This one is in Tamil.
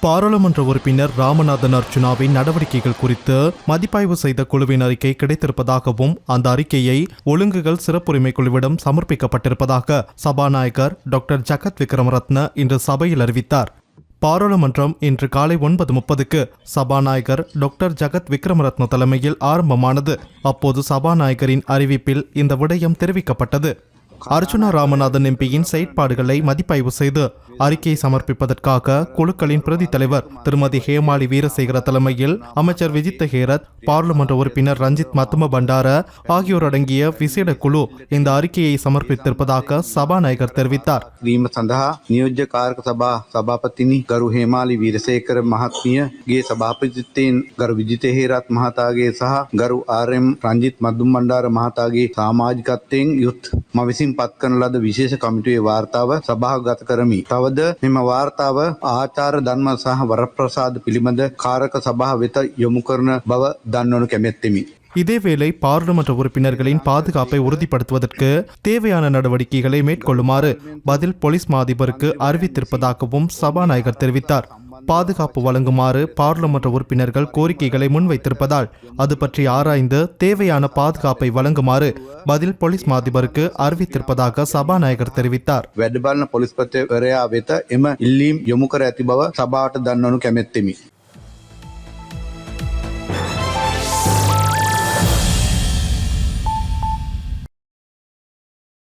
பாராளுமன்ற உறுப்பினர் ராமநாதன் அர்ஜுனாவின் நடவடிக்கைகள் குறித்து மதிப்பாய்வு செய்த குழுவின் அறிக்கை கிடைத்திருப்பதாகவும் அந்த அறிக்கையை ஒழுங்குகள் சிறப்புரிமை குழுவிடம் சமர்ப்பிக்கப்பட்டிருப்பதாக சபாநாயகர் டாக்டர் ஜகத் விக்ரமரத்ன இன்று சபையில் அறிவித்தார். பாராளுமன்றம் இன்று காலை ஒன்பது முப்பதுக்கு சபாநாயகர் டாக்டர் ஜகத் விக்ரமரத்ன தலைமையில் ஆரம்பமானது. அப்போது சபாநாயகரின் அறிவிப்பில் இந்த விடயம் தெரிவிக்கப்பட்டது. அர்ஜுனா ராமநாதன் எம்பியின் செயற்பாடுகளை மதிப்பாய்வு செய்து அறிக்கையை சமர்ப்பிப்பதற்காக குழுக்களின் பிரதி தலைவர் திருமதி ஹேமாலி வீரசேகர தலைமையில் அமைச்சர் விஜித்த ஹேரத் பாராளுமன்ற உறுப்பினர் ரஞ்சித் மத்தும பண்டார ஆகியோர் அடங்கிய விசேட குழு இந்த அறிக்கையை சமர்ப்பித்திருப்பதாக சபாநாயகர் தெரிவித்தார். நியோஜ்ய காரக சபா சபாபதினி கரு ஹேமாலி வீரசேகர மகாத்மிய கே சபாபதித்தேன் கரு விஜித் ஹேரத் மகாதாகே சஹா கரு ஆர் எம் ரஞ்சித் மத்தும பண்டார மகாதாகே சாமாஜிகத்தேன் யுத் மவிசின் විසින් පත් කරන ලද විශේෂ කමිටුවේ වාර්තාව සභාගත කරමි. තවද මෙම වාර්තාව ආචාර ධර්ම සහ වරප්‍රසාද පිළිබඳ කාරක සභා වෙත යොමු කරන බව දන්වනු කැමැත්තෙමි. இதேவேளை பாராளுமன்ற உறுப்பினர்களின் பாதுகாப்பை உறுதிப்படுத்துவதற்கு தேவையான நடவடிக்கைகளை மேற்கொள்ளுமாறு பதில் போலீஸ் மாதிபருக்கு அறிவித்திருப்பதாகவும் சபாநாயகர் தெரிவித்தார் பாதுகாப்பு வழங்குமாறு பாராளுமன்ற உறுப்பினர்கள் கோரிக்கைகளை முன்வைத்திருப்பதால் அது பற்றி ஆராய்ந்து தேவையான பாதுகாப்பை வழங்குமாறு பதில் போலீஸ் மாதிபருக்கு அறிவித்திருப்பதாக சபாநாயகர் தெரிவித்தார் වැඩබලන පොලිස්පතිවරයා වෙත එම ඉල්ලීම් යොමු කර ඇති බව සභාවට දන්වනු කැමැත්තෙමි.